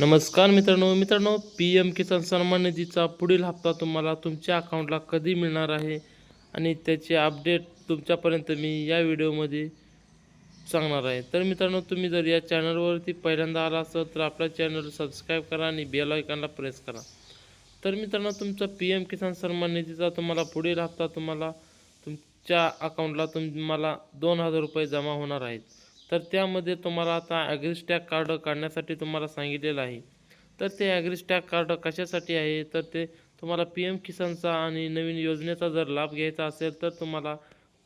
नमस्कार मित्रांनो मित्रांनो पी एम किसान सन्मान निधीचा पुढील हप्ता तुम्हाला तुमच्या अकाउंटला कधी मिळणार आहे आणि त्याचे अपडेट तुमच्यापर्यंत मी या व्हिडिओमध्ये सांगणार आहे. तर मित्रांनो तुम्ही जर या चॅनलवरती पहिल्यांदा आला असाल तर आपल्या चॅनल सबस्क्राईब करा आणि बेल आयकॉनला प्रेस करा. तर मित्रांनो तुमचा पी एम किसान सन्मान निधीचा तुम्हाला पुढील हप्ता तुम्हाला तुमच्या अकाउंटला तुम्हाला दोन हजार रुपये जमा होणार आहेत. तर त्यामध्ये तुम्हाला आता ॲग्रिस्टॅग कार्ड काढण्यासाठी तुम्हाला सांगितलेलं आहे. तर ते ॲग्रिस्टॅग कार्ड कशासाठी आहे? तर ते तुम्हाला पी एम किसानचा आणि नवीन योजनेचा जर लाभ घ्यायचा असेल तर तुम्हाला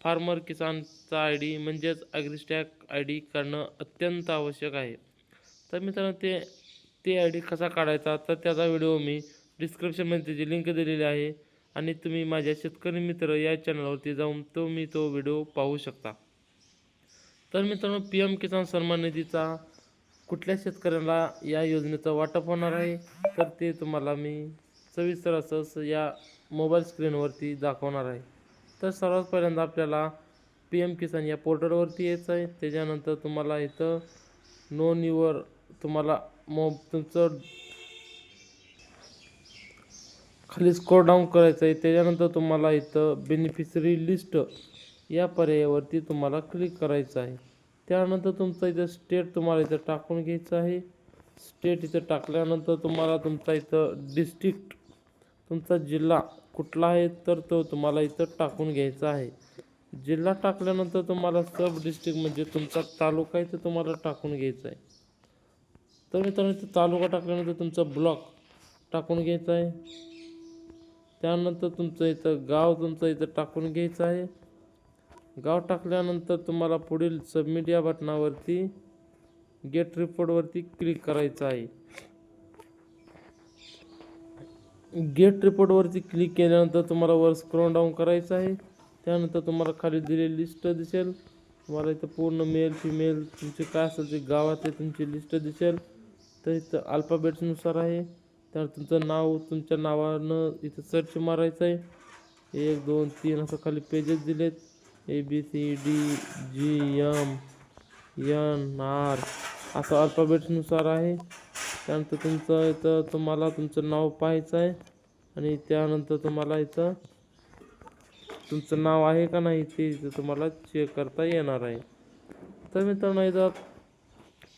फार्मर किसानचा आय डी म्हणजेच ॲग्रिस्टॅग आय डी काढणं अत्यंत आवश्यक आहे. तर मित्रांनो ते ते आय डी कसा काढायचा? तर त्याचा व्हिडिओ मी डिस्क्रिप्शनमध्ये त्याची लिंक दिलेली आहे. आणि तुम्ही माझ्या शेतकरी मित्र या चॅनलवरती जाऊन तो मी तो व्हिडिओ पाहू शकता. तर मित्रांनो पी एम किसान सन्मान निधीचा कुठल्या शेतकऱ्याला या योजनेचं वाटप होणार आहे? तर ते तुम्हाला मी सविस्तर असं या मोबाईल स्क्रीनवरती दाखवणार आहे. तर सर्वात पहिल्यांदा आपल्याला पी एम किसान या पोर्टलवरती यायचं आहे. त्याच्यानंतर तुम्हाला इथं नोन युवर तुम्हाला मो तुमचं खाली स्कोर डाऊन करायचं आहे. त्याच्यानंतर तुम्हाला इथं बेनिफिशरी लिस्ट या पर्यायावरती तुम्हाला क्लिक करायचं आहे. त्यानंतर तुमचं इथं स्टेट तुम्हाला इथं टाकून घ्यायचं आहे. स्टेट इथं टाकल्यानंतर तुम्हाला तुमचा इथं डिस्ट्रिक्ट तुमचा जिल्हा कुठला आहे तर तो तुम्हाला इथं टाकून घ्यायचा आहे. जिल्हा टाकल्यानंतर तुम्हाला सब डिस्ट्रिक्ट म्हणजे तुमचा तालुका इथं तुम्हाला टाकून घ्यायचा आहे. तर मित्रांनो इथं तालुका टाकल्यानंतर तुमचा ब्लॉक टाकून घ्यायचा आहे. त्यानंतर तुमचं इथं गाव तुमचं इथं टाकून घ्यायचं आहे. गाव टाकल्यानंतर तुम्हाला पुढील सबमिट या बटनावरती गेट रिपोर्टवरती क्लिक करायचं आहे. गेट रिपोर्टवरती क्लिक केल्यानंतर तुम्हाला वर स्क्रोल डाऊन करायचं आहे. त्यानंतर तुम्हाला खाली दिलेली लिस्ट दिसेल. तुम्हाला इथं पूर्ण मेल फिमेल तुमचे काय असेल ते गावातले तुमची लिस्ट दिसेल. तर इथं अल्फाबेट्सनुसार आहे. तर तुमचं नाव तुमच्या नावानं इथं सर्च मारायचं आहे. एक दोन तीन असं खाली पेजेस दिलेत. A B C D G M N R असं अल्फाबेट्सनुसार आहे. त्यानंतर तुमचं इथं तुम्हाला तुमचं नाव पाहायचं आहे. आणि त्यानंतर तुम्हाला इथं तुमचं नाव आहे का नाही ते इथं तुम्हाला चेक करता येणार आहे. तर मित्रांनो इथं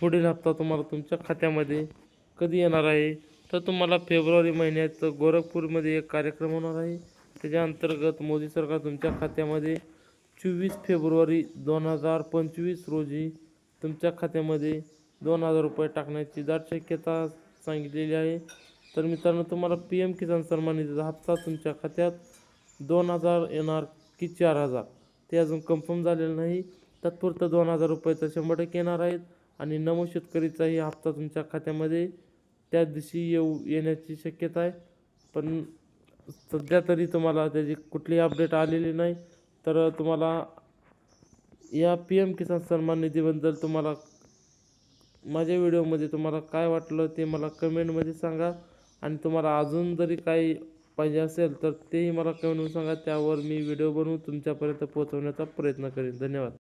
पुढील हप्ता तुम्हाला तुमच्या खात्यामध्ये कधी येणार आहे? तर तुम्हाला फेब्रुवारी महिन्यात गोरखपूरमध्ये एक कार्यक्रम होणार आहे. त्याच्या अंतर्गत मोदी सरकार तुमच्या खात्यामध्ये चोवीस फेब्रुवारी दोन हजार पंचवीस रोजी तुमच्या खात्यामध्ये दोन हजार रुपये टाकण्याची दाट शक्यता सांगितलेली आहे. तर मित्रांनो तुम्हाला पी एम किसान सन्मान निधीचा हप्ता तुमच्या खात्यात दोन हजार येणार की चार हजार. ते अजून कन्फर्म झालेलं नाही. तात्पुरतं दोन हजार रुपयाचं शंभर टक्के येणार आहेत आणि नमो शेतकरीचाही हप्ता तुमच्या खात्यामध्ये त्या दिवशी येऊ येण्याची शक्यता आहे. पण सध्या तरी तुम्हाला त्याची कुठलीही अपडेट आलेली नाही. तर तुम्हाला या पी एम किसान सन्मान निधीबद्दल तुम्हाला माझ्या व्हिडिओमध्ये तुम्हाला काय वाटलं ते मला कमेंटमध्ये सांगा. आणि तुम्हाला अजून जरी काही पाहिजे असेल तर तेही मला कमेंटमध्ये सांगा. त्यावर मी व्हिडिओ बनवून तुमच्यापर्यंत पोहोचवण्याचा प्रयत्न करेन. धन्यवाद.